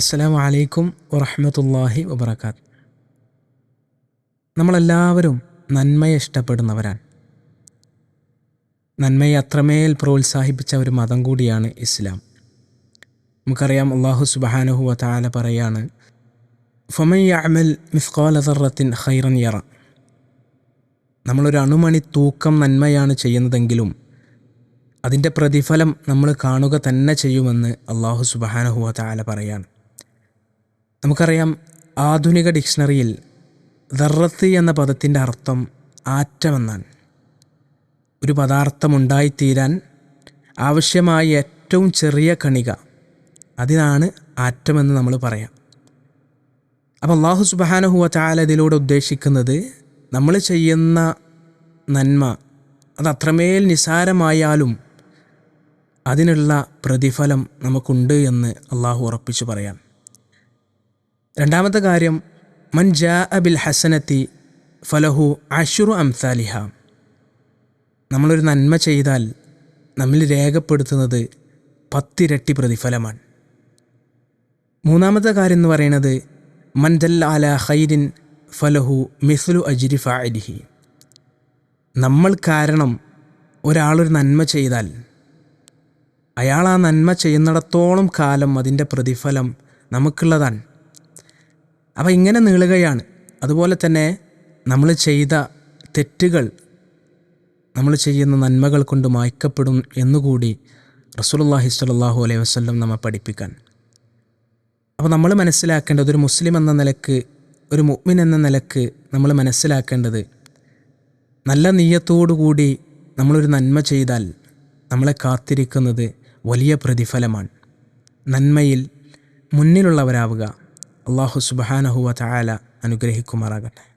അസ്സലാമു അലൈക്കും വറഹമത്തല്ലാഹി വബർക്കാത്ത് നമ്മളെല്ലാവരും നന്മയെ ഇഷ്ടപ്പെടുന്നവരാണ്. നന്മയെ അത്രമേൽ പ്രോത്സാഹിപ്പിച്ച ഒരു മതം കൂടിയാണ് ഇസ്ലാം. നമുക്കറിയാം അള്ളാഹു സുബാനുഹു വതാല പറയാണ് ഫമയ്യമൽ മിസ്കോല ഖൈറൻ യറ. നമ്മളൊരു അണുമണി തൂക്കം നന്മയാണ് ചെയ്യുന്നതെങ്കിലും അതിന്റെ പ്രതിഫലം നമ്മൾ കാണുക തന്നെ ചെയ്യുമെന്ന് അള്ളാഹു സുബഹാനഹു താല പറയാണ്. നമുക്കറിയാം ആധുനിക ഡിക്ഷണറിയിൽ ദർറത്ത് എന്ന പദത്തിന്റെ അർത്ഥം ആറ്റമെന്നാണ്. ഒരു പദാർത്ഥം ഉണ്ടായിത്തീരാൻ ആവശ്യമായ ഏറ്റവും ചെറിയ കണിക അതിനാണ് ആറ്റമെന്ന് നമ്മൾ പറയാം. അപ്പോൾ അള്ളാഹു സുബാനഹുവ ചാല ഇതിലൂടെ ഉദ്ദേശിക്കുന്നത് നമ്മൾ ചെയ്യുന്ന നന്മ അത് അത്രമേൽ നിസാരമായാലും അതിനുള്ള പ്രതിഫലം നമുക്കുണ്ട് എന്ന് അള്ളാഹു ഉറപ്പിച്ചു പറയാം രണ്ടാമത്തെ കാര്യം മൻ ജാ അബിൽ ഹസനത്തി ഫലഹു അഷുറു അംസാലിഹ. നമ്മളൊരു നന്മ ചെയ്താൽ നമ്മൾ രേഖപ്പെടുത്തുന്നത് പത്തിരട്ടി പ്രതിഫലമാണ്. മൂന്നാമത്തെ കാര്യം എന്ന് പറയുന്നത് മൻ ദൽ അല ഹൈരിൻ ഫലഹു മിസ്ലു അജിരി ഫാലിഹി നമ്മൾ കാരണം ഒരാളൊരു നന്മ ചെയ്താൽ അയാൾ ആ നന്മ ചെയ്യുന്നിടത്തോളം കാലം അതിന്റെ പ്രതിഫലം നമുക്കുള്ളതാണ്. അപ്പോൾ ഇങ്ങനെ നീളുകയാണ്. അതുപോലെ തന്നെ നമ്മൾ ചെയ്ത തെറ്റുകൾ നമ്മൾ ചെയ്യുന്ന നന്മകൾ കൊണ്ട് മായ്ക്കപ്പെടും എന്നുകൂടി റസൂലുള്ളാഹി സ്വല്ലല്ലാഹു അലൈഹി വസല്ലം നമ്മെ പഠിപ്പിക്കാൻ. അപ്പോൾ നമ്മൾ മനസ്സിലാക്കേണ്ടത് ഒരു മുസ്ലിം എന്ന നിലയ്ക്ക് ഒരു മുഅ്മിൻ എന്ന നിലയ്ക്ക് നമ്മൾ മനസ്സിലാക്കേണ്ടത് നല്ല നീയത്തോടുകൂടി നമ്മളൊരു നന്മ ചെയ്താൽ നമ്മളെ കാത്തിരിക്കുന്നത് വലിയ പ്രതിഫലമാണ്. നന്മയിൽ മുന്നിലുള്ളവരാവുക. അള്ളാഹു സുബഹാനഹുവ ചായാല അനുഗ്രഹിക്കുമാറാകട്ടെ.